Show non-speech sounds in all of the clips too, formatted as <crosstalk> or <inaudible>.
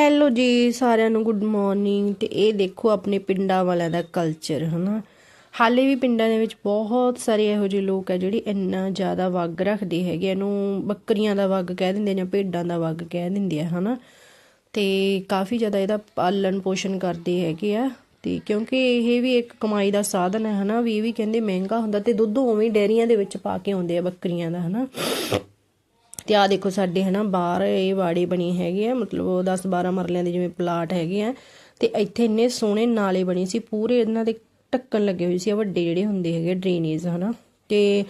Hello ਜੀ, ਸਾਰਿਆਂ ਨੂੰ ਗੁੱਡ ਮਾਰਨਿੰਗ ਤੇ ਇਹ ਦੇਖੋ ਆਪਣੇ ਪਿੰਡਾਂ ਵਾਲਿਆਂ ਦਾ ਕਲਚਰ ਹਨਾ? ਹਾਲੇ ਵੀ ਪਿੰਡਾਂ ਦੇ ਵਿੱਚ ਬਹੁਤ ਸਾਰੇ ਇਹੋ ਜਿਹੇ ਲੋਕ ਆ ਜਿਹੜੇ ਇੰਨਾ ਜ਼ਿਆਦਾ ਵਗ ਰੱਖਦੇ ਹੈਗੇ ਆ। ਇਹਨੂੰ ਬੱਕਰੀਆਂ ਦਾ ਵਗ ਕਹਿ ਦਿੰਦੇ ਜਾਂ ਭੇਡਾਂ ਦਾ ਵਗ ਕਹਿ ਦਿੰਦੇ ਆ, ਹਨਾ? ਤੇ ਕਾਫੀ ਜ਼ਿਆਦਾ ਇਹਦਾ ਪਾਲਣ ਪੋਸ਼ਣ ਕਰਦੇ ਹੈਗੇ ਆ ਤੇ ਕਿਉਂਕਿ ਇਹ ਵੀ ਇੱਕ ਕਮਾਈ ਦਾ ਸਾਧਨ ਹੈ ਹਨਾ? ਵੀ ਇਹ ਵੀ ਕਹਿੰਦੇ ਮਹਿੰਗਾ ਹੁੰਦਾ ਤੇ ਦੁੱਧ ਉਵੇਂ ਹੀ ਡੈਰੀਆਂ ਦੇ ਵਿੱਚ ਪਾ ਕੇ ਆਉਂਦੇ ਆ ਬੱਕਰੀਆਂ ਦਾ, ਹਨਾ? ਤੇ ਆ ਦੇਖੋ ਸਾਡੇ ਹਨਾ ਬਾਹਰ ਇਹ ਵਾੜੇ ਬਣੇ ਹੈਗੇ ਆ, ਮਤਲਬ 10 12 ਮਰਲਿਆਂ ਦੇ ਜਿਵੇਂ ਪਲਾਟ ਹੈਗੇ ਆ, ਤੇ ਇੱਥੇ ਇੰਨੇ ਸੋਹਣੇ ਨਾਲੇ ਬਣੇ ਸੀ, ਪੂਰੇ ਇਹਨਾਂ ਦੇ ਢੱਕਣ ਲੱਗੇ ਹੋਏ ਸੀ ਵੱਡੇ ਜਿਹੜੇ ਹੁੰਦੇ ਹੈਗੇ ਡਰੇਨੇਜ ਹਨਾ, ਤੇ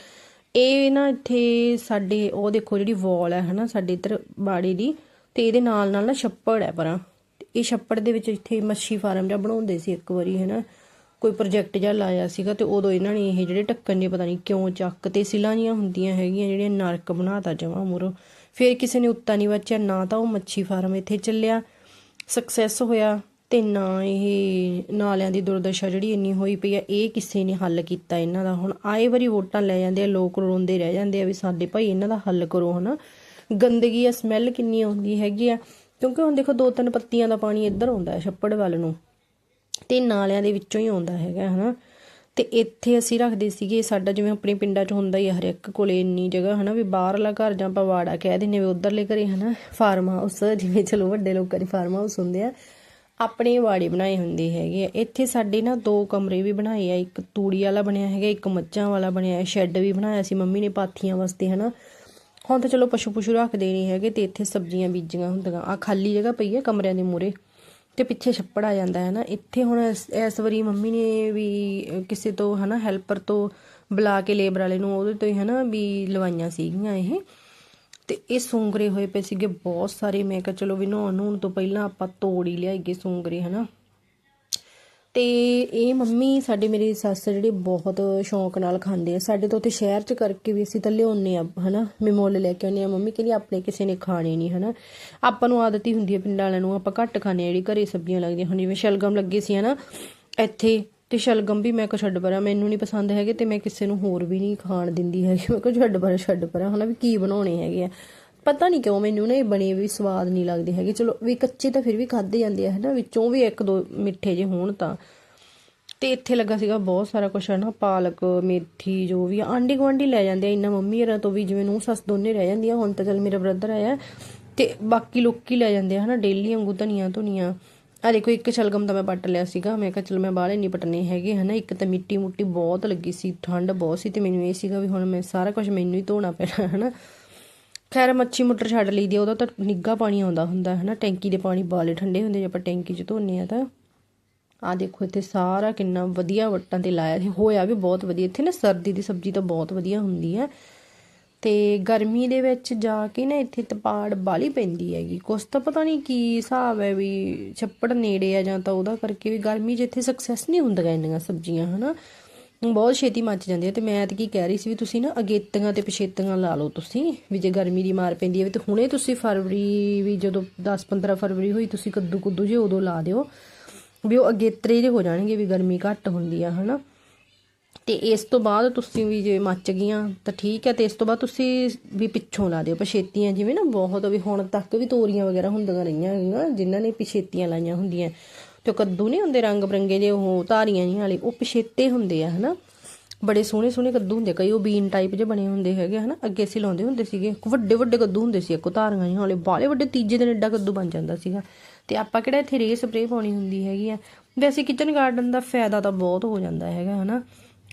ਇਹ ਨਾ ਇੱਥੇ ਸਾਡੇ, ਉਹ ਦੇਖੋ ਜਿਹੜੀ ਵਾਲ ਹੈ ਹਨਾ ਸਾਡੇ ਇੱਧਰ ਬਾੜੇ ਦੀ, ਤੇ ਇਹਦੇ ਨਾਲ ਨਾਲ ਨਾ ਛੱਪੜ ਹੈ ਪਰਾਂ, ਤੇ ਇਹ ਛੱਪੜ ਦੇ ਵਿੱਚ ਇੱਥੇ ਮੱਛੀ ਫਾਰਮ ਜਿਹਾ ਬਣਾਉਂਦੇ ਸੀ ਇੱਕ ਵਾਰੀ ਹਨਾ ਕੋਈ ਪ੍ਰੋਜੈਕਟ ਜਿਹਾ ਲਾਇਆ ਸੀਗਾ ਤੇ ਉਦੋਂ ਇਹਨਾਂ ਨੇ ਇਹ ਜਿਹੜੇ ਢੱਕਣ ਨੇ ਪਤਾ ਨਹੀਂ ਕਿਉਂ ਚੱਕ ਤੇ ਸਿਲਾਂ ਜੀਆਂ ਹੁੰਦੀਆਂ ਹੈਗੀਆਂ ਜਿਹੜੀਆਂ ਨਰਕ ਬਣਾਤਾ ਜਮਾ ਮੁਰੋ। ਫਿਰ ਕਿਸੇ ਨੇ ਉੱਤਾ ਨਹੀਂ ਬਚਿਆ, ਨਾ ਤਾਂ ਉਹ ਮੱਛੀ ਫਾਰਮ ਇੱਥੇ ਚੱਲਿਆ। ਸਕਸੈਸ ਹੋਇਆ ਤੇ ਨਾ ਇਹ ਨਾਲਿਆਂ ਦੀ ਦੁਰਦਸ਼ਾ ਜਿਹੜੀ ਇੰਨੀ ਹੋਈ ਪਈ ਆ, ਇਹ ਕਿਸੇ ਨੇ ਹੱਲ ਕੀਤਾ ਇਹਨਾਂ ਦਾ। ਹੁਣ ਆਏ ਵਾਰੀ ਵੋਟਾਂ ਲੈ ਜਾਂਦੇ ਆ, ਲੋਕ ਰੋਂਦੇ ਰਹਿ ਜਾਂਦੇ ਆ ਵੀ ਸਾਡੇ ਭਾਈ ਇਹਨਾਂ ਦਾ ਹੱਲ ਕਰੋ ਹਨਾ। ਗੰਦਗੀ ਆ ਸਮੈਲ ਕਿੰਨੀ ਆਉਂਦੀ ਹੈਗੀ ਆ। ਕਿਉਂਕਿ ਹੁਣ ਦੇਖੋ ਦੋ ਤਿੰਨ ਪੱਤੀਆਂ ਦਾ ਪਾਣੀ ਇੱਧਰ ਆਉਂਦਾ ਹੈ, ਛੱਪੜ ਵੱਲ ਨੂੰ। ਤੇ ਨਾਲਿਆਂ ਦੇ ਵਿੱਚੋਂ ਹੀ ਆਉਂਦਾ ਹੈਗਾ, ਹਨਾ। ਤੇ ਇੱਥੇ ਅਸੀਂ ਰੱਖਦੇ ਸੀਗੇ, ਸਾਡਾ ਜਿਵੇਂ ਆਪਣੇ ਪਿੰਡਾਂ 'ਚ ਹੁੰਦਾ ਹੀ ਆ ਹਰ ਇੱਕ ਕੋਲੇ ਇੰਨੀ ਜਗ੍ਹਾ, ਹਨਾ, ਵੀ ਬਾਹਰਲਾ ਘਰ ਜਾਂ ਪਵਾੜਾ ਕਹਿ ਦਿੰਨੇ ਵੀ ਉਧਰਲੇ ਘਰੇ, ਹਨਾ ਫਾਰਮ ਹਾਊਸ ਜਿਵੇਂ ਚਲੋ ਵੱਡੇ ਲੋਕਾਂ ਦੇ ਫਾਰਮ ਹਾਊਸ ਹੁੰਦੇ ਆ, ਆਪਣੇ ਵਾੜੇ ਬਣਾਏ ਹੁੰਦੇ ਹੈਗੇ ਆ। ਇੱਥੇ ਸਾਡੇ ਨਾ ਦੋ ਕਮਰੇ ਵੀ ਬਣਾਏ ਆ, ਇੱਕ ਤੂੜੀ ਵਾਲਾ ਬਣਿਆ ਹੈਗਾ, ਇੱਕ ਮੱਝਾਂ ਵਾਲਾ ਬਣਿਆ ਸ਼ੈੱਡ ਵੀ ਬਣਾਇਆ ਸੀ ਮੰਮੀ ਨੇ ਪਾਥੀਆਂ ਵਾਸਤੇ, ਹਨਾ। ਹੁਣ ਤਾਂ ਚਲੋ ਪਸ਼ੂ ਪਸ਼ੂ ਰੱਖਦੇ ਨਹੀਂ ਹੈਗੇ ਤੇ ਇੱਥੇ ਸਬਜ਼ੀਆਂ ਬੀਜੀਆਂ ਹੁੰਦੀਆਂ ਆ ਖਾਲੀ ਜਗ੍ਹਾ ਪਈ ਹੈ ਕਮਰਿਆਂ ਦੇ ਮੂਰੇ ਤੇ ਪਿੱਛੇ ਛੱਪੜ ਆ ਜਾਂਦਾ ਹੈ ਨਾ। ਇੱਥੇ ਹੁਣ ਇਸ ਇਸ ਵਾਰੀ ਮੰਮੀ ਨੇ ਵੀ ਕਿਸੇ ਤੋਂ ਹਨਾ ਹੈਲਪਰ ਤੋਂ ਬੁਲਾ ਕੇ ਲੇਬਰ ਵਾਲੇ ਨੂੰ ਉਹਦੇ ਤੋਂ ਹੀ ਹਨਾ ਵੀ ਲਵਾਈਆਂ ਸੀਗੀਆਂ ਇਹ। ਤੇ ਇਹ ਸੂੰਗਰੇ ਹੋਏ ਪਏ ਸੀਗੇ ਬਹੁਤ ਸਾਰੇ। ਮੈਂ ਕਿਹਾ ਚਲੋ ਵੀ ਨਹਾਉਣ ਨੂਣ ਤੋਂ ਪਹਿਲਾਂ ਆਪਾਂ ਤੋੜ ਹੀ ਲਿਆਈਏ ਸੂੰਗਰੇ ਹਨਾ। ਤੇ ਇਹ ਮੰਮੀ ਸਾਡੇ ਮੇਰੀ ਸੱਸ ਜਿਹੜੇ ਬਹੁਤ ਸ਼ੌਂਕ ਨਾਲ ਖਾਂਦੇ ਆ। ਸਾਡੇ ਤੋਂ ਉੱਥੇ ਸ਼ਹਿਰ ਚ ਕਰਕੇ ਵੀ ਅਸੀਂ ਤਾਂ ਲਿਆਉਂਦੇ ਆ, ਹਨਾ? ਮੈਂ ਮੁੱਲ ਲੈ ਕੇ ਆਉਂਦੇ ਆ ਮੰਮੀ ਕਹਿੰਦੀ ਆਪਣੇ ਕਿਸੇ ਨੇ ਖਾਣੇ ਨਹੀਂ ਹਨਾ? ਆਪਾਂ ਨੂੰ ਆਦਤ ਹੀ ਹੁੰਦੀ ਹੈ ਪਿੰਡਾਂ ਵਾਲਿਆਂ ਨੂੰ। ਆਪਾਂ ਘੱਟ ਖਾਂਦੇ ਆ, ਜਿਹੜੀ ਘਰੇ ਸਬਜ਼ੀਆਂ ਲੱਗਦੀਆਂ ਹੁਣ ਜਿਵੇਂ ਸ਼ਲਗਮ ਲੱਗੇ ਸੀ, ਹਨਾ? ਇੱਥੇ ਤੇ ਸ਼ਲਗਮ ਵੀ ਮੈਂ ਕਿਹਾ ਛੱਡ ਪਰਾਂ, ਮੈਨੂੰ ਨਹੀਂ ਪਸੰਦ ਹੈਗੇ ਤੇ ਮੈਂ ਕਿਸੇ ਨੂੰ ਹੋਰ ਵੀ ਨਹੀਂ ਖਾਣ ਦਿੰਦੀ ਹੈਗੀ। ਮੈਂ ਕਿਹਾ ਛੱਡ ਪਰਾਂ ਛੱਡ ਪਰਾਂ, ਹਨਾ? ਵੀ ਕੀ ਬਣਾਉਣੇ ਹੈਗੇ ਆ? ਪਤਾ ਨਹੀਂ ਕਿਉਂ ਮੈਨੂੰ ਨਾ ਇਹ ਬਣੇ ਵੀ ਸਵਾਦ ਨਹੀਂ ਲੱਗਦੇ ਹੈਗੇ। ਚਲੋ, ਵੀ ਕੱਚੇ ਤਾਂ ਫਿਰ ਵੀ ਖਾਦੇ ਜਾਂਦੇ ਆ, ਹਨਾ? ਵਿੱਚੋਂ ਵੀ ਇੱਕ ਦੋ ਮਿੱਠੇ ਜੇ ਹੋਣ ਤਾਂ। ਤੇ ਇੱਥੇ ਲੱਗਾ ਸੀਗਾ ਬਹੁਤ ਸਾਰਾ ਕੁਛ ਹੈ ਪਾਲਕ, ਮੇਥੀ, ਜੋ ਵੀ ਆ। ਆਂਢੀ ਗੁਆਂਢੀ ਲੈ ਜਾਂਦੇ ਆ ਇੰਨਾ ਮੰਮੀ ਹਰਾਂ ਤੋਂ ਵੀ, ਜਿਵੇਂ ਨੂੰ ਸੱਸ ਦੋਨੇ ਰਹਿ ਜਾਂਦੀਆਂ, ਹੁਣ ਤਾਂ ਚਲ ਮੇਰਾ ਬ੍ਰਦਰ ਆਇਆ। ਤੇ ਬਾਕੀ ਲੋਕੀ ਲੈ ਜਾਂਦੇ ਆ, ਹਨਾ? ਡੇਲੀ ਵਾਂਗੂ ਧਨੀਆ ਧੁਨੀਆਂ। ਆ ਦੇਖੋ, ਇੱਕ ਸ਼ਲਗਮ ਤਾਂ ਮੈਂ ਪੱਟ ਲਿਆ ਸੀਗਾ। ਮੈਂ ਕਿਹਾ, ਚਲ ਮੈਂ ਬਾਹਲੇ ਨਹੀਂ ਪਟਨੇ ਹੈਗੇ, ਹਨਾ? ਇੱਕ ਤਾਂ ਮਿੱਟੀ ਮੁੱਟੀ ਬਹੁਤ ਲੱਗੀ ਸੀ, ਠੰਡ ਬਹੁਤ ਸੀ ਤੇ ਮੈਨੂੰ ਇਹ ਸੀਗਾ ਵੀ ਹੁਣ ਮੈਂ ਸਾਰਾ ਕੁਝ ਮੈਨੂੰ ਹੀ ਧੋਣਾ ਪੈਣਾ, ਹਨਾ? ਖੈਰ, ਮੱਛੀ ਮੋਟਰ ਛੱਡ ਲਈਦੀ ਆ, ਉਹਦਾ ਤਾਂ ਨਿੱਗਾ ਪਾਣੀ ਆਉਂਦਾ ਹੁੰਦਾ ਹੈ ਨਾ ਟੈਂਕੀ ਦੇ ਪਾਣੀ ਬਾਲੇ ਠੰਡੇ ਹੁੰਦੇ ਜੇ ਆਪਾਂ ਟੈਂਕੀ 'ਚ ਧੋਨੇ ਆ ਤਾਂ। ਆ ਦੇਖੋ, ਇੱਥੇ ਸਾਰਾ ਕਿੰਨਾ ਵਧੀਆ ਵੱਟਾਂ ਤੇ ਲਾਇਆ ਸੀ। ਹੋਇਆ ਵੀ ਬਹੁਤ ਵਧੀਆ। ਇੱਥੇ ਨਾ ਸਰਦੀ ਦੀ ਸਬਜ਼ੀ ਤਾਂ ਬਹੁਤ ਵਧੀਆ ਹੁੰਦੀ ਹੈ ਤੇ ਗਰਮੀ ਦੇ ਵਿੱਚ ਜਾ ਕੇ ਨਾ ਇੱਥੇ ਤਪਾੜ ਬਾਲੀ ਪੈਂਦੀ ਹੈਗੀ। ਕੁਛ ਤਾਂ ਪਤਾ ਨਹੀਂ ਕੀ ਹਿਸਾਬ ਹੈ ਵੀ ਛੱਪੜ ਨੇੜੇ ਆ ਜਾਂ ਤਾਂ ਉਹਦਾ ਕਰਕੇ ਵੀ ਗਰਮੀ 'ਚ ਇੱਥੇ ਸਕਸੈਸ ਨਹੀਂ ਹੁੰਦੀਆਂ ਇੰਨੀਆਂ ਸਬਜ਼ੀਆਂ, ਹਨਾ? ਬਹੁਤ ਛੇਤੀ ਮੱਚ ਜਾਂਦੀ ਹੈ ਤੇ ਮੈਂ ਤਾਂ ਕੀ ਕਹਿ ਰਹੀ ਸੀ ਵੀ ਤੁਸੀਂ ਨਾ ਅਗੇਤੀਆਂ ਤੇ ਪਛੇਤੀਆਂ ਲਾ ਲਓ ਤੁਸੀਂ, ਵੀ ਜੇ ਗਰਮੀ ਦੀ ਮਾਰ ਪੈਂਦੀ ਹੈ ਵੀ ਤੇ ਹੁਣੇ ਤੁਸੀਂ ਫਰਵਰੀ ਵੀ ਜਦੋਂ 10 15 ਫਰਵਰੀ ਹੋਈ ਤੁਸੀਂ ਕੱਦੂ ਕੁੱਦੂ ਜੇ ਉਦੋਂ ਲਾ ਦਿਓ, ਵੀ ਉਹ ਅਗੇਤਰੇ ਜਿਹੇ ਹੋ ਜਾਣਗੇ ਵੀ ਗਰਮੀ ਘੱਟ ਹੁੰਦੀ ਆ, ਹਨਾ। ਤੇ ਇਸ ਤੋਂ ਬਾਅਦ ਤੁਸੀਂ ਵੀ ਜੇ ਮੱਚ ਗਈਆਂ ਤਾਂ ਠੀਕ ਹੈ ਤੇ ਇਸ ਤੋਂ ਬਾਅਦ ਤੁਸੀਂ ਵੀ ਪਿੱਛੋਂ ਲਾ ਦਿਓ ਪਛੇਤੀਆਂ, ਜਿਵੇਂ ਨਾ ਬਹੁਤ ਵੀ ਹੁਣ ਤੱਕ ਵੀ ਤੋਰੀਆਂ ਵਗੈਰਾ ਹੁੰਦੀਆਂ ਰਹੀਆਂ ਹੈਗੀਆਂ, ਜਿਨ੍ਹਾਂ ਨੇ ਪਛੇਤੀਆਂ ਲਾਈਆਂ ਹੁੰਦੀਆਂ। ਤੇ ਉਹ ਕੱਦੂ ਨਹੀਂ ਹੁੰਦੇ ਰੰਗ ਬਰੰਗੇ ਜੇ ਉਹ ਧਾਰੀਆਂ ਨਹੀਂ ਵਾਲੇ, ਉਹ ਪਛੇਤੇ ਹੁੰਦੇ ਆ, ਹਨਾ। ਬੜੇ ਸੋਹਣੇ ਸੋਹਣੇ ਕੱਦੂ ਹੁੰਦੇ ਕਈ ਉਹ ਬੀਨ ਟਾਈਪ ਜਿਹੇ ਬਣੇ ਹੁੰਦੇ ਹੈਗੇ ਹਨਾ। ਅੱਗੇ ਅਸੀਂ ਲਾਉਂਦੇ ਹੁੰਦੇ ਸੀਗੇ ਵੱਡੇ ਵੱਡੇ ਕੱਦੂ ਹੁੰਦੇ ਸੀ, ਇੱਕੋ ਧਾਰੀਆਂ ਜਿਹੇ ਵਾਲੇ ਬਾਲੇ ਵੱਡੇ ਤੀਜੇ ਦਿਨ ਐਡਾ ਕੱਦੂ ਬਣ ਜਾਂਦਾ ਸੀਗਾ। ਤੇ ਆਪਾਂ ਕਿਹੜਾ ਇੱਥੇ ਰੇ ਸਪਰੇ ਪਾਉਣੀ ਹੁੰਦੀ ਹੈਗੀ ਆ। ਵੈਸੇ ਕਿਚਨ ਗਾਰਡਨ ਦਾ ਫਾਇਦਾ ਤਾਂ ਬਹੁਤ ਹੋ ਜਾਂਦਾ ਹੈਗਾ, ਹਨਾ।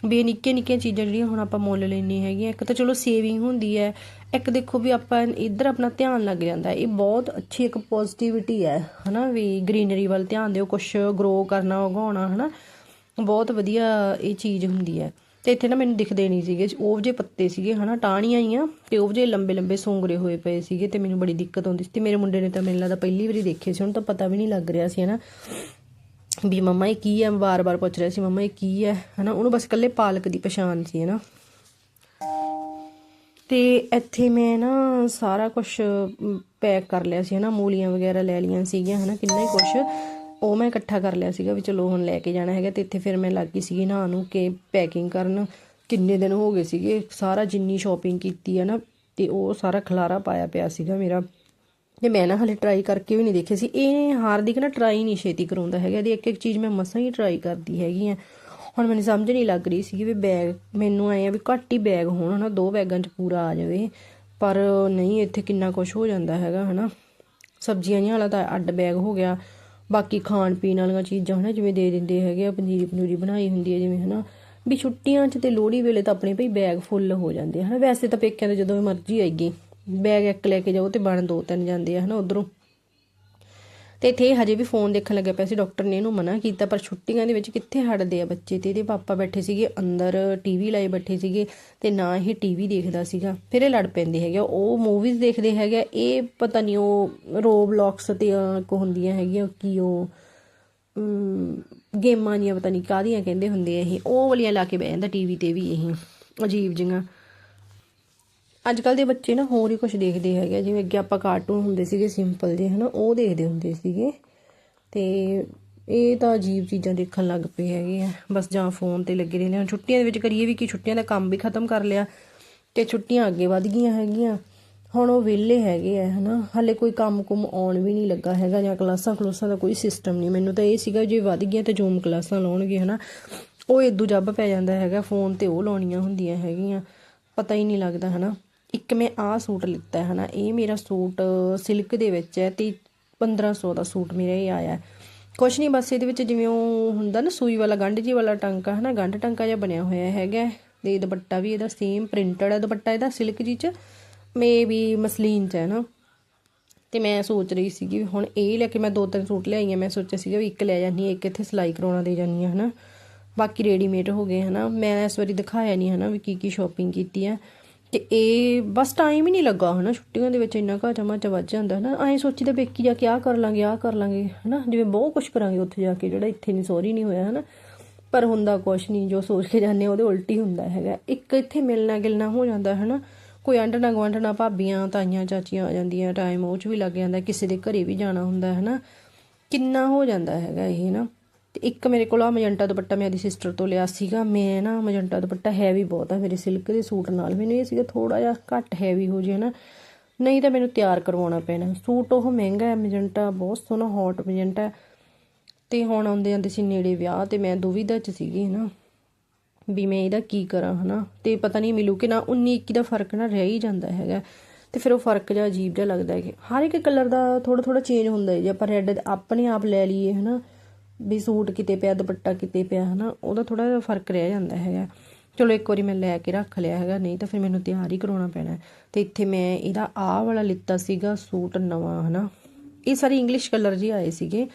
ਵੀ ਇਹ ਨਿੱਕੀਆਂ ਨਿੱਕੀਆਂ ਚੀਜ਼ਾਂ ਜਿਹੜੀਆਂ ਹੁਣ ਆਪਾਂ ਮੁੱਲ ਲੈਣੀ ਹੈਗੀਆਂ ਇੱਕ ਤਾਂ ਚਲੋ ਸੇਵਿੰਗ ਹੁੰਦੀ ਹੈ। ਇੱਕ ਦੇਖੋ ਵੀ ਆਪਾਂ ਇੱਧਰ ਆਪਣਾ ਧਿਆਨ ਲੱਗ ਜਾਂਦਾ। ਹੈ। ਇਹ ਬਹੁਤ ਅੱਛੀ ਇੱਕ ਪੋਜ਼ਿਟਿਵਿਟੀ ਹੈ, ਹਨਾ ਵੀ ਗ੍ਰੀਨਰੀ ਵੱਲ ਧਿਆਨ ਦਿਓ ਕੁਝ ਗਰੋ ਕਰਨਾ, ਉਗਾਉਣਾ, ਹਨਾ। ਬਹੁਤ ਵਧੀਆ ਇਹ ਚੀਜ਼ ਹੁੰਦੀ ਹੈ। ਤੇ ਇੱਥੇ ਨਾ ਮੈਨੂੰ ਦਿਖਦੇ ਨਹੀਂ ਸੀਗੇ। ਉਹ ਜੇ ਪੱਤੇ ਸੀਗੇ, ਹਨਾ, ਟਾਹਣੀਆਂ ਹੀ ਆ ਤੇ ਉਹ ਜੇ ਲੰਬੇ ਲੰਬੇ ਸੋਂਗਰੇ ਹੋਏ ਪਏ ਸੀਗੇ ਤੇ ਮੈਨੂੰ ਬੜੀ ਦਿੱਕਤ ਆਉਂਦੀ ਸੀ। ਤੇ ਮੇਰੇ ਮੁੰਡੇ ਨੇ ਤਾਂ ਮੈਨੂੰ ਲੱਗਦਾ ਪਹਿਲੀ ਵਾਰੀ ਦੇਖੇ ਸੀ। ਉਹਨੂੰ ਤਾਂ ਪਤਾ ਵੀ ਨਹੀਂ ਲੱਗ ਰਿਹਾ ਸੀ, ਹਨਾ। ਵੀ ਮੰਮਾ ਇਹ ਕੀ ਹੈ? ਵਾਰ-ਵਾਰ ਪੁੱਛ ਰਿਹਾ ਸੀ, ਮੰਮਾ ਇਹ ਕੀ ਹੈ? ਹਨਾ, ਉਹਨੂੰ ਬਸ ਇਕੱਲੇ ਪਾਲਕ ਦੀ ਪਛਾਣ ਸੀ, ਹਨਾ। ਤੇ ਇੱਥੇ ਮੈਂ ਨਾ ਸਾਰਾ ਕੁਝ ਪੈਕ ਕਰ ਲਿਆ ਸੀ, ਹਨਾ, ਮੂਲੀਆਂ ਵਗੈਰਾ ਲੈ ਲਈਆਂ ਸੀਗੀਆਂ, ਹਨਾ, ਕਿੰਨਾ ਹੀ ਕੁਝ ਉਹ ਮੈਂ ਇਕੱਠਾ ਕਰ ਲਿਆ ਸੀਗਾ ਵੀ ਚਲੋ ਹੁਣ ਲੈ ਕੇ ਜਾਣਾ ਹੈਗਾ, ਤੇ ਇੱਥੇ ਫਿਰ ਮੈਂ ਲੱਗ ਗਈ ਸੀਗੀ ਨਹਾ ਨੂੰ ਕਿ ਪੈਕਿੰਗ ਕਰਨ। ਕਿੰਨੇ ਦਿਨ ਹੋ ਗਏ ਸੀਗੇ, ਸਾਰਾ ਜਿੰਨੀ ਸ਼ਾਪਿੰਗ ਕੀਤੀ ਹੈ ਨਾ ਤੇ ਉਹ ਸਾਰਾ ਖਲਾਰਾ ਪਾਇਆ ਪਿਆ ਸੀਗਾ ਮੇਰਾ। ਤੇ ਮੈਂ ਨਾ ਹਲੇ ਟਰਾਈ ਕਰਕੇ ਵੀ ਨਹੀਂ ਦੇਖੇ ਸੀ, ਇਹ ਹਾਰ ਹਾਰਦਿਕ ਨਾ ਟਰਾਈ ਨਹੀਂ ਛੇਤੀ ਕਰਾਉਂਦਾ ਹੈਗਾ, ਇਹਦੀ ਇੱਕ ਇੱਕ ਚੀਜ਼ ਮੈਂ ਮਸਾਂ ਹੀ ਟਰਾਈ ਕਰਦੀ ਹੈਗੀ ਆ। ਹੁਣ ਮੈਨੂੰ ਸਮਝ ਨਹੀਂ ਲੱਗ ਰਹੀ ਸੀ ਵੀ ਬੈਗ ਮੈਨੂੰ ਆਏ ਆ ਵੀ ਘੱਟ ਹੀ ਬੈਗ ਹੋਣ, ਹਨਾ, ਦੋ ਬੈਗਾਂ 'ਚ ਪੂਰਾ ਆ ਜਾਵੇ, ਪਰ ਨਹੀਂ, ਇੱਥੇ ਕਿੰਨਾ ਕੁਝ ਹੋ ਜਾਂਦਾ ਹੈਗਾ, ਹਨਾ। ਸਬਜ਼ੀਆਂ ਜਿਹੀਆਂ ਵਾਲਾ ਤਾਂ ਅੱਡ ਬੈਗ ਹੋ ਗਿਆ, ਬਾਕੀ ਖਾਣ ਪੀਣ ਵਾਲੀਆਂ ਚੀਜ਼ਾਂ, ਹਨਾ, ਜਿਵੇਂ ਦੇ ਦਿੰਦੇ ਹੈਗੇ ਆ, ਪਨੀਰੀ ਪਨੂਰੀ ਬਣਾਈ ਹੁੰਦੀ ਹੈ ਜਿਵੇਂ, ਹਨਾ। ਵੀ ਛੁੱਟੀਆਂ 'ਚ ਤੇ ਲੋਹੜੀ ਵੇਲੇ ਤਾਂ ਆਪਣੇ ਭਈ ਬੈਗ ਫੁੱਲ ਹੋ ਜਾਂਦੇ ਆ, ਹਨਾ। ਵੈਸੇ ਤਾਂ ਪੇਕਿਆਂ ਦੇ ਜਦੋਂ ਵੀ ਮਰਜ਼ੀ ਆਈਏ। ਬੈਗ ਇੱਕ ਲੈ ਕੇ ਜਾਓ ਤੇ ਬਣ ਦੋ ਤਿੰਨ ਜਾਂਦੇ ਆ ਹਨਾ ਉਧਰੋਂ। ਤੇ ਇੱਥੇ ਹਜੇ ਵੀ ਫੋਨ ਦੇਖਣ ਲੱਗਿਆ ਪਿਆ ਸੀ ਡਾਕਟਰ ਨੇ ਇਹਨੂੰ ਮਨਾ ਕੀਤਾ ਪਰ ਛੁੱਟੀਆਂ ਦੇ ਵਿੱਚ ਕਿੱਥੇ ਹਟਦੇ ਆ ਬੱਚੇ ਤੇ? ਇਹਦੇ ਪਾਪਾ ਬੈਠੇ ਸੀਗੇ ਅੰਦਰ ਟੀਵੀ ਲਾਏ ਬੈਠੇ ਸੀਗੇ ਤੇ ਨਾ ਇਹ ਟੀਵੀ ਦੇਖਦਾ ਸੀਗਾ। ਫਿਰ ਇਹ ਲੜ ਪੈਂਦੇ ਹੈਗੇ ਆ। ਉਹ ਮੂਵੀਜ਼ ਦੇਖਦੇ ਹੈਗੇ ਆ। ਇਹ ਪਤਾ ਨਹੀਂ ਉਹ ਰੋਬਲੌਕਸ ਤੇ ਅਹ, ਕੋ ਹੁੰਦੀਆਂ ਹੈਗੀਆਂ ਕੀ ਉਹ ਗੇਮਾਂ ਜੀਆਂ ਪਤਾ ਨਹੀਂ ਕਾਹਦੀਆਂ ਕਹਿੰਦੇ ਹੁੰਦੇ ਆ ਇਹ। ਉਹ ਵਾਲੀਆਂ ਲਾ ਕੇ ਬਹਿ ਜਾਂਦਾ ਟੀਵੀ ਤੇ ਵੀ ਇਹ ਅਜੀਬ ਜਿਹੀਆਂ ਅੱਜ ਕੱਲ ਦੇ ਬੱਚੇ ਨਾ ਹੋਰ ਹੀ ਕੁਝ ਦੇਖਦੇ ਹੈਗੇ ਆ। ਜਿਵੇਂ ਅੱਗੇ ਆਪਾਂ ਕਾਰਟੂਨ ਹੁੰਦੇ ਸੀਗੇ ਸਿੰਪਲ ਜਿਹੇ, ਹਨਾ, ਉਹ ਦੇਖਦੇ ਹੁੰਦੇ ਸੀਗੇ। ਤੇ ਇਹ ਤਾਂ ਅਜੀਬ ਚੀਜ਼ਾਂ ਦੇਖਣ ਲੱਗ ਪਏ ਹੈਗੇ ਆ। ਬਸ ਜਾਂ ਫੋਨ ਤੇ ਲੱਗੇ ਰਹਿੰਦੇ ਹੁਣ ਛੁੱਟੀਆਂ ਦੇ ਵਿੱਚ ਕਰੀਏ ਵੀ ਕਿ ਛੁੱਟੀਆਂ ਦਾ ਕੰਮ ਵੀ ਖਤਮ ਕਰ ਲਿਆ ਤੇ ਛੁੱਟੀਆਂ ਅੱਗੇ ਵਧ ਗਈਆਂ ਹੈਗੀਆਂ। ਹੁਣ ਉਹ ਵਿਹਲੇ ਹੈਗੇ ਆ, ਹਨਾ। ਹਲੇ ਕੋਈ ਕੰਮ ਕੁਮ ਆਉਣ ਵੀ ਨਹੀਂ ਲੱਗਾ ਹੈਗਾ ਜਾਂ ਕਲਾਸਾਂ ਕਲਾਸਾਂ ਦਾ ਕੋਈ ਸਿਸਟਮ ਨਹੀਂ। ਮੈਨੂੰ ਤਾਂ ਇਹ ਸੀਗਾ ਜੇ ਵਧ ਗਈਆਂ ਤਾਂ ਜ਼ੂਮ ਕਲਾਸਾਂ ਲਾਉਣਗੇ, ਹਨਾ। ਉਹ ਇਦੋਂ ਜੱਬ ਪੈ ਜਾਂਦਾ ਹੈਗਾ ਫੋਨ ਤੇ ਉਹ ਲਾਉਣੀਆਂ ਹੁੰਦੀਆਂ ਹੈਗੀਆਂ। ਪਤਾ ਹੀ ਨਹੀਂ ਲੱਗਦਾ, ਹਨਾ। ਇੱਕ ਮੈਂ ਆਹ ਸੂਟ ਲਿੱਤਾ ਹੈ ਨਾ, ਇਹ ਮੇਰਾ ਸੂਟ ਸਿਲਕ ਦੇ ਵਿੱਚ ਹੈ ਤੇ 1500 ਦਾ ਸੂਟ ਮੇਰਾ ਇਹ ਆਇਆ ਕੁਛ ਨਹੀਂ, ਬਸ ਇਹਦੇ ਵਿੱਚ ਜਿਵੇਂ ਉਹ ਹੁੰਦਾ ਨਾ, ਸੂਈ ਵਾਲਾ, ਗੰਢ ਜੀ ਵਾਲਾ ਟਾਂਕਾ ਹੈ ਨਾ, ਗੰਢ ਟਾਂਕਾ ਜਿਹਾ ਬਣਿਆ ਹੋਇਆ ਹੈਗਾ ਹੈ। ਤੇ ਦੁਪੱਟਾ ਵੀ ਇਹਦਾ ਸੇਮ ਪ੍ਰਿੰਟਡ ਹੈ ਦੁਪੱਟਾ ਇਹਦਾ, ਸਿਲਕ ਜੀ ਚ। ਮੇ ਵੀ ਮਸਲੀਨ ਚ ਹੈ ਨਾ। ਤੇ ਮੈਂ ਸੋਚ ਰਹੀ ਸੀਗੀ ਵੀ ਹੁਣ ਇਹ ਲੈ ਕੇ ਮੈਂ ਦੋ ਤਿੰਨ ਸੂਟ ਲਿਆਈ ਆ ਮੈਂ ਸੋਚਿਆ ਸੀਗਾ ਵੀ ਇੱਕ ਲੈ ਜਾਂਦੀ ਹਾਂ, ਇੱਕ ਇੱਥੇ ਸਿਲਾਈ ਕਰਾਉਣਾ ਦੇ ਜਾਂਦੀ ਆ ਹਨਾ ਬਾਕੀ ਰੈਡੀਮੇਡ ਹੋ ਗਏ ਹਨਾ ਮੈਂ ਇਸ ਵਾਰੀ ਦਿਖਾਇਆ ਨਹੀਂ ਹਨਾ ਵੀ ਕੀ ਕੀ ਸ਼ਾਪਿੰਗ ਕੀਤੀ ਆ ਤੇ ਇਹ ਬਸ ਟਾਈਮ ਹੀ ਨਹੀਂ ਲੱਗਾ ਹਨਾ? ਛੁੱਟੀਆਂ ਦੇ ਵਿੱਚ ਇੰਨਾ ਘਾ ਮਾਚਾ ਚ ਵੱਜ ਜਾਂਦਾ ਹਨਾ? ਐਂ ਸੋਚੀਦਾ ਬੇਕੀ ਜਾ ਕੇ ਆਹ ਕਰ ਲਾਂਗੇ ਆਹ ਕਰ ਲਾਂਗੇ ਹਨਾ? ਜਿਵੇਂ ਬਹੁਤ ਕੁਝ ਕਰਾਂਗੇ ਉੱਥੇ ਜਾ ਕੇ ਜਿਹੜਾ ਇੱਥੇ ਨਹੀਂ ਸੋਰੀ ਨਹੀਂ ਹੋਇਆ ਹਨਾ? ਪਰ ਹੁੰਦਾ ਕੁਛ ਨਹੀਂ ਜੋ ਸੋਚ ਕੇ ਜਾਂਦੇ ਆ, ਉਹਦੇ ਉਲਟੀ ਹੁੰਦਾ ਹੈਗਾ। ਇੱਕ ਇੱਥੇ ਮਿਲਣਾ ਗਿਲਣਾ ਹੋ ਜਾਂਦਾ ਹਨਾ? ਕੋਈ ਆਂਢਣਾ ਗੁਆਂਢਣਾ ਭਾਬੀਆਂ ਤਾਈਆਂ ਚਾਚੀਆਂ ਆ ਜਾਂਦੀਆਂ ਟਾਈਮ ਉਹ ਚ ਵੀ ਲੱਗ ਜਾਂਦਾ ਕਿਸੇ ਦੇ ਘਰੇ ਵੀ ਜਾਣਾ ਹੁੰਦਾ ਹਨਾ? ਕਿੰਨਾ ਹੋ ਜਾਂਦਾ ਹੈਗਾ ਇਹ ਨਾ ਤੇ ਇੱਕ ਮੇਰੇ ਕੋਲ ਆ ਮਜੰਟਾ ਦੁਪੱਟਾ ਮੈਂ ਆਦੀ ਸਿਸਟਰ ਤੋਂ ਲਿਆ ਸੀਗਾ। ਮੈਂ ਨਾ ਮਜੰਟਾ ਦੁਪੱਟਾ ਹੈਵੀ ਬਹੁਤ ਆ, ਮੇਰੇ ਸਿਲਕ ਦੇ ਸੂਟ ਨਾਲ। ਮੈਨੂੰ ਇਹ ਸੀਗਾ ਥੋੜਾ ਜਿਹਾ ਘੱਟ ਹੈਵੀ ਹੋ ਜੇ ਨਾ ਨਹੀਂ ਤਾਂ ਮੈਨੂੰ ਤਿਆਰ ਕਰਵਾਉਣਾ ਪੈਣਾ। ਸੂਟ ਉਹ ਮਹਿੰਗਾ ਹੈ, ਮਜੰਟਾ ਬਹੁਤ ਸੋਹਣਾ ਹੌਟ ਮਜੰਟਾ ਹੈ। ਤੇ ਹੁਣ ਆਉਂਦੇ ਜਾਂਦੇ ਸੀ ਨੇੜੇ ਵਿਆਹ ਤੇ ਮੈਂ ਦੁਵਿਧਾ ਚ ਸੀਗੀ ਨਾ ਵੀ ਮੈਂ ਇਹਦਾ ਕੀ ਕਰਾਂ ਹਨਾ। ਤੇ ਪਤਾ ਨਹੀਂ ਮਿਲੂ ਕਿ ਨਾ 19 21 ਦਾ ਫ਼ਰਕ ਨਾ ਰਹਿ ਹੀ ਜਾਂਦਾ ਹੈਗਾ। ਤੇ ਫਿਰ ਉਹ ਫ਼ਰਕ ਜਿਹਾ ਅਜੀਬ ਜਿਹਾ ਲੱਗਦਾ ਹੈ ਹਰ ਇੱਕ ਕਲਰ ਦਾ ਥੋੜਾ ਥੋੜਾ ਚੇਂਜ ਹੁੰਦਾ ਹੈ। ਜੇ ਆਪਾਂ ਰੈੱਡ ਆਪਣੇ ਆਪ ਲੈ ਲਈਏ ਹਨਾ। ਵੀ ਸੂਟ ਕਿਤੇ ਪਿਆ, ਦੁਪੱਟਾ ਕਿਤੇ ਪਿਆ, ਹਨਾ, ਉਹਦਾ ਥੋੜਾ ਜਿਹਾ ਫ਼ਰਕ ਰਹਿ ਜਾਂਦਾ ਹੈਗਾ। ਚਲੋ, ਇੱਕ ਵਾਰੀ ਮੈਂ ਲੈ ਕੇ ਰੱਖ ਲਿਆ ਹੈਗਾ, ਨਹੀਂ ਤਾਂ ਫਿਰ ਮੈਨੂੰ ਤਿਆਰ ਹੀ ਕਰਾਉਣਾ ਪੈਣਾ ਹੈ। ਤੇ ਇੱਥੇ ਮੈਂ ਇਹਦਾ ਆਹ ਵਾਲਾ ਲਿੱਤਾ ਸੀਗਾ, ਸੂਟ ਨਵਾਂ, ਹਨਾ। ਇਹ ਸਾਰੇ ਇੰਗਲਿਸ਼ ਕਲਰ ਜੀ ਆਏ ਸੀਗੇ।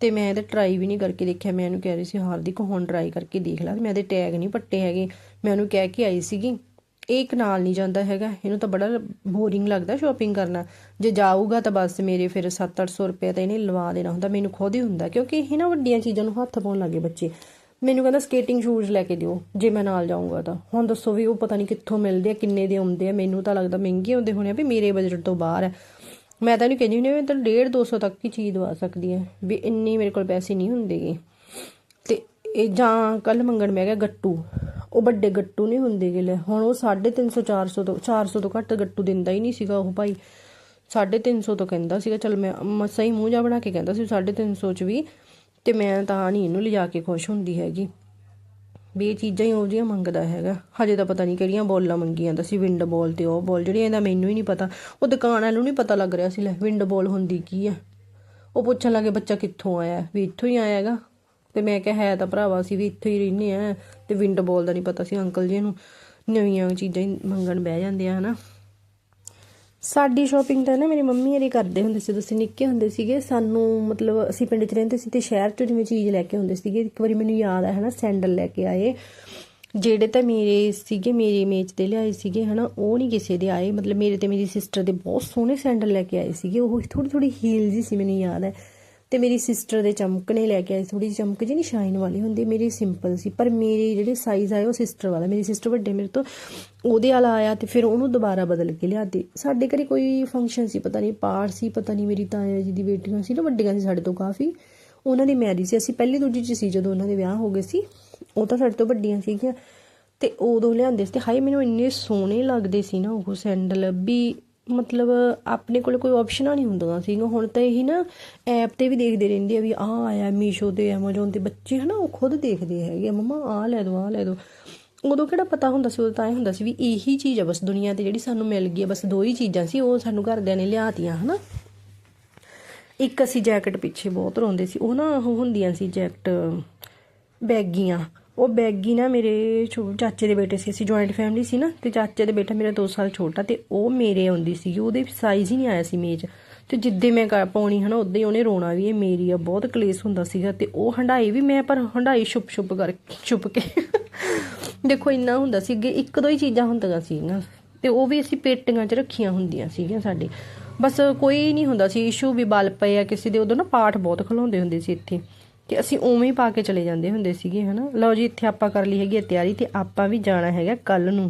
ਤੇ ਮੈਂ ਇਹਦਾ ਟਰਾਈ ਵੀ ਨਹੀਂ ਕਰਕੇ ਦੇਖਿਆ। ਮੈਂ ਇਹਨੂੰ ਕਹਿ ਰਹੀ ਸੀ, ਹਾਰਦਿਕ, ਹੁਣ ਟਰਾਈ ਕਰਕੇ ਦੇਖ ਲਾ। ਮੈਂ ਇਹਦੇ ਟੈਗ ਨਹੀਂ ਪੱਟੇ ਹੈਗੇ। ਮੈਂ ਉਹਨੂੰ ਕਹਿ ਕੇ ਆਈ ਸੀਗੀ ਇੱਕ ਨਾਲ ਨਹੀਂ ਜਾਂਦਾ ਹੈਗਾ। ਇਹਨੂੰ ਤਾਂ ਬੜਾ ਬੋਰਿੰਗ ਲੱਗਦਾ ਸ਼ਾਪਿੰਗ ਕਰਨਾ। ਜੇ ਜਾਊਗਾ ਤਾਂ ਬਸ ਮੇਰੇ ਫਿਰ 7-800 ਰੁਪਏ ਤਾਂ ਇਹਨੇ ਲਵਾ ਦੇਣਾ ਹੁੰਦਾ, ਮੈਨੂੰ ਖੁਦ ਹੀ ਹੁੰਦਾ, ਕਿਉਂਕਿ ਇਹ ਨਾ ਵੱਡੀਆਂ ਚੀਜ਼ਾਂ ਨੂੰ ਹੱਥ ਪਾਉਣ ਲੱਗੇ ਬੱਚੇ। ਮੈਨੂੰ ਕਹਿੰਦਾ ਸਕੇਟਿੰਗ ਸ਼ੂਜ਼ ਲੈ ਕੇ ਦਿਓ, ਜੇ ਮੈਂ ਨਾਲ ਜਾਊਂਗਾ ਤਾਂ। ਹੁਣ ਦੱਸੋ ਵੀ ਉਹ ਪਤਾ ਨਹੀਂ ਕਿੱਥੋਂ ਮਿਲਦੇ ਆ, ਕਿੰਨੇ ਦੇ ਆਉਂਦੇ ਆ। ਮੈਨੂੰ ਤਾਂ ਲੱਗਦਾ ਮਹਿੰਗੇ ਹੁੰਦੇ ਹੋਣੇ ਆ ਵੀ ਮੇਰੇ ਬਜਟ ਤੋਂ ਬਾਹਰ ਹੈ ਮੈਂ ਤਾਂ ਇਹਨੂੰ ਕਹਿੰਦੀ ਹੁੰਦੀ ਮੈਂ ਤਾਂ 1.5 200 ਤੱਕ ਹੀ ਚੀਜ਼ ਦਵਾ ਸਕਦੀ ਹੈ ਵੀ ਇੰਨੀ ਮੇਰੇ ਕੋਲ ਪੈਸੇ ਨਹੀਂ ਹੁੰਦੇਗੇ। ਤੇ ਇਹ ਜਾਂ ਕੱਲ ਮੰਗਣ ਮੈਂ ਗਿਆ ਗੱਟੂ। ਉਹ ਵੱਡੇ ਗੱਟੂ ਨਹੀਂ ਹੁੰਦੇਗੇ ਲੈ ਹੁਣ ਉਹ 350 400 ਤੋਂ 400 ਤੋਂ ਘੱਟ ਗੱਟੂ ਦਿੰਦਾ ਹੀ ਨਹੀਂ ਸੀਗਾ ਉਹ ਭਾਈ। 350 ਤੋਂ ਕਹਿੰਦਾ ਸੀਗਾ, ਚਲ ਮੈਂ ਮਸਾ ਹੀ ਮੂੰਹ ਜਾ ਬਣਾ ਕੇ ਕਹਿੰਦਾ ਸੀ 350 ਚ ਵੀ, ਤੇ ਮੈਂ ਤਾਂ ਨਹੀਂ ਇਹਨੂੰ ਲਿਜਾ ਕੇ ਖੁਸ਼ ਹੁੰਦੀ ਹੈਗੀ। ਵੀ ਇਹ ਚੀਜ਼ਾਂ ਹੀ ਉਹ ਜਿਹੀਆਂ ਮੰਗਦਾ ਹੈਗਾ। ਹਜੇ ਤਾਂ ਪਤਾ ਨਹੀਂ ਕਿਹੜੀਆਂ ਬੋਲਾਂ ਮੰਗੀ ਜਾਂਦਾ ਸੀ, ਵਿੰਡ ਬੋਲ ਤੇ ਉਹ ਬੋਲ ਜਿਹੜੀਆਂ ਇਹਦਾ ਮੈਨੂੰ ਹੀ ਨਹੀਂ ਪਤਾ। ਉਹ ਦੁਕਾਨ ਵਾਲੇ ਨੂੰ ਨਹੀਂ ਪਤਾ ਲੱਗ ਰਿਹਾ ਸੀ, ਲੈ, ਵਿੰਡ ਬੋਲ ਹੁੰਦੀ ਕੀ ਆ? ਉਹ ਪੁੱਛਣ ਲੱਗੇ, ਬੱਚਾ ਕਿੱਥੋਂ ਆਇਆ? ਵੀ ਇੱਥੋਂ ਹੀ ਆਇਆ ਹੈਗਾ। ਤੇ ਮੈਂ ਕਿਹਾ, ਹੈ ਤਾਂ ਭਰਾਵਾ, ਅਸੀਂ ਵੀ ਇੱਥੇ ਹੀ ਰਹਿੰਦੇ ਆ। ਤੇ ਵਿੰਡੋ ਬੋਲ ਦਾ ਨਹੀਂ ਪਤਾ ਸੀ ਅੰਕਲ ਜੀ ਨੂੰ। ਨਵੀਆਂ ਚੀਜ਼ਾਂ ਹੀ ਮੰਗਣ ਬਹਿ ਜਾਂਦੇ ਆ, ਹਨਾ। ਸਾਡੀ ਸ਼ਾਪਿੰਗ ਤਾਂ ਨਾ ਮੇਰੀ ਮੰਮੀ ਹਰੀ ਕਰਦੇ ਹੁੰਦੇ ਸੀ, ਜਦੋਂ ਅਸੀਂ ਨਿੱਕੇ ਹੁੰਦੇ ਸੀਗੇ, ਸਾਨੂੰ ਮਤਲਬ ਅਸੀਂ ਪਿੰਡ 'ਚ ਰਹਿੰਦੇ ਸੀ ਤੇ ਸ਼ਹਿਰ 'ਚੋਂ ਜਿਵੇਂ ਚੀਜ਼ ਲੈ ਕੇ ਆਉਂਦੇ ਸੀਗੇ। ਇੱਕ ਵਾਰੀ ਮੈਨੂੰ ਯਾਦ ਹੈ ਹਨਾ, ਸੈਂਡਲ ਲੈ ਕੇ ਆਏ। ਜਿਹੜੇ ਤਾਂ ਮੇਰੇ ਸੀਗੇ, ਮੇਰੇ ਇਮੇਜ ਤੇ ਲਿਆਏ ਸੀਗੇ, ਹਨਾ, ਉਹ ਨਹੀਂ ਕਿਸੇ ਦੇ ਆਏ। ਮਤਲਬ ਮੇਰੇ ਤੇ ਮੇਰੀ ਸਿਸਟਰ ਦੇ ਬਹੁਤ ਸੋਹਣੇ ਸੈਂਡਲ ਲੈ ਕੇ ਆਏ ਸੀਗੇ। ਉਹ ਥੋੜੀ ਥੋੜੀ ਹੀਲ ਜੀ ਸੀ, ਮੈਨੂੰ ਯਾਦ ਹੈ। ਤੇ ਮੇਰੀ ਸਿਸਟਰ ਦੇ ਚਮਕਣੇ ਲੈ ਕੇ ਆਏ। ਥੋੜੀ ਜਿਹੀ ਚਮਕ ਜਿਹੀ ਨਹੀਂ ਸ਼ਾਈਨ ਵਾਲੀ ਹੁੰਦੀ, ਮੇਰੀ ਸਿੰਪਲ ਸੀ। ਪਰ ਮੇਰੇ ਜਿਹੜੇ ਸਾਈਜ਼ ਆਏ ਉਹ ਸਿਸਟਰ ਵਾਲਾ। ਮੇਰੀ ਸਿਸਟਰ ਵੱਡੇ ਮੇਰੇ ਤੋਂ ਉਹਦੇ ਵਾਲਾ ਆਇਆ ਤੇ ਫਿਰ ਉਹਨੂੰ ਦੁਬਾਰਾ ਬਦਲ ਕੇ ਲਿਆਦੇ। ਸਾਡੇ ਘਰੇ ਕੋਈ ਫੰਕਸ਼ਨ ਸੀ, ਪਤਾ ਨਹੀਂ ਪਾਰ ਸੀ, ਪਤਾ ਨਹੀਂ ਮੇਰੀ ਤਾਇਆ ਜੀ ਦੀ ਬੇਟੀਆਂ ਸੀ, ਨਾ ਵੱਡੀਆਂ ਸੀ ਸਾਡੇ ਤੋਂ ਕਾਫੀ। ਉਹਨਾਂ ਦੀ ਮੈਰਿਜ ਸੀ। ਅਸੀਂ ਪਹਿਲੀ ਦੂਜੀ ਚ ਸੀ ਜਦੋਂ ਉਹਨਾਂ ਦੇ ਵਿਆਹ ਹੋ ਗਏ ਸੀ। ਉਹ ਤਾਂ ਸਾਡੇ ਤੋਂ ਵੱਡੀਆਂ ਸੀਗੀਆਂ। ਤੇ ਉਦੋਂ ਲਿਆਂਦੇ ਸੀ। ਤੇ ਹਾਏ, ਮੈਨੂੰ ਇੰਨੇ ਸੋਹਣੇ ਲੱਗਦੇ ਸੀ ਨਾ ਉਹ ਸੈਂਡਲ ਵੀ ਮਤਲਬ ਆਪਣੇ ਕੋਲ ਕੋਈ ਆਪਸ਼ਨਾਂ ਨਹੀਂ ਹੁੰਦੀਆਂ ਸੀਗੀਆਂ। ਹੁਣ ਤਾਂ ਇਹੀ ਨਾ ਐਪ ਤੇ ਵੀ ਦੇਖਦੇ ਰਹਿੰਦੇ ਆ ਵੀ ਆਹ ਆਇਆ, ਮੀਸ਼ੋ ਤੇ ਐਮਾਜ਼ੋਨ ਤੇ। ਬੱਚੇ ਹਨਾ ਉਹ ਖੁਦ ਦੇਖਦੇ ਹੈਗੇ ਆ, ਮੰਮਾ, ਆਹ ਲੈ ਦੋ, ਆਹ ਲੈ ਦੋ। ਉਦੋਂ ਕਿਹੜਾ ਪਤਾ ਹੁੰਦਾ ਸੀ, ਉਦੋਂ ਤਾਂ ਇਹ ਹੁੰਦਾ ਸੀ ਵੀ ਇਹੀ ਚੀਜ਼ ਆ ਬਸ ਦੁਨੀਆ ਤੇ ਜਿਹੜੀ ਸਾਨੂੰ ਮਿਲ ਗਈ ਆ, ਬਸ ਦੋ ਹੀ ਚੀਜ਼ਾਂ ਸੀ, ਉਹ ਸਾਨੂੰ ਘਰਦਿਆਂ ਨੇ ਲਿਆਤੀਆਂ ਹਨਾ। ਇੱਕ ਅਸੀਂ ਜੈਕਟ ਪਿੱਛੇ ਬਹੁਤ ਰੋਂਦੇ ਸੀ, ਉਹ ਨਾ ਉਹ ਹੁੰਦੀਆਂ ਸੀ ਜੈਕਟ ਬੈਗੀਆਂ। ਉਹ ਬੈਗੀ ਨਾ ਮੇਰੇ ਛੋ- ਚਾਚੇ ਦੇ ਬੇਟੇ ਸੀ, ਅਸੀਂ ਜੁਆਇੰਟ ਫੈਮਿਲੀ ਸੀ ਨਾ, ਤੇ ਚਾਚੇ ਦੇ ਬੇਟਾ ਮੇਰਾ 2 ਸਾਲ ਛੋਟਾ ਤੇ ਉਹ ਮੇਰੇ ਆਉਂਦੀ ਸੀ ਉਹਦੇ ਸਾਈਜ਼ ਹੀ ਨਹੀਂ ਆਇਆ ਸੀ ਮੇਜ। ਤੇ ਜਿੱਦੇ ਮੈਂ ਕ- ਪਾਉਣੀ ਹਨਾ ਉਦੋਂ ਹੀ ਉਹਨੇ ਰੋਣਾ ਵੀ, ਇਹ ਮੇਰੀ ਆ, ਬਹੁਤ ਕਲੇਸ਼ ਹੁੰਦਾ ਸੀਗਾ ਤੇ ਉਹ ਹੰਡਾਈ ਵੀ ਮੈਂ, ਪਰ ਹੰਡਾਈ ਛੁਪ ਛੁਪ ਕਰ <laughs> ਛੁਪ ਕੇ। ਦੇਖੋ ਇੰਨਾ ਹੁੰਦਾ ਸੀ, ਅੱਗੇ ਇੱਕ ਦੋ ਹੀ ਚੀਜ਼ਾਂ ਹੁੰਦੀਆਂ ਸੀਗੀਆਂ ਤੇ ਉਹ ਵੀ ਅਸੀਂ ਪੇਟੀਆਂ 'ਚ ਰੱਖੀਆਂ ਹੁੰਦੀਆਂ ਸੀਗੀਆਂ ਸਾਡੇ। ਬਸ ਕੋਈ ਨਹੀਂ ਹੁੰਦਾ ਸੀ ਇਸ਼ੂ ਵੀ ਬਲ ਪਏ ਆ, ਕਿਸੇ ਦੇ, ਉਦੋਂ ਨਾ ਪਾਠ ਬਹੁਤ ਖਲਾਉਂਦੇ ਹੁੰਦੇ ਸੀ ਇੱਥੇ। ਤੇ ਅਸੀਂ ਉਵੇਂ ਹੀ ਪਾ ਕੇ ਚਲੇ ਜਾਂਦੇ ਹੁੰਦੇ ਸੀਗੇ, ਹਨਾ? ਲਓ ਜੀ, ਇੱਥੇ ਆਪਾਂ ਕਰ ਲਈ ਹੈਗੀ ਹੈ ਤਿਆਰੀ ਤੇ ਆਪਾਂ ਵੀ ਜਾਣਾ ਹੈਗਾ ਕੱਲ ਨੂੰ।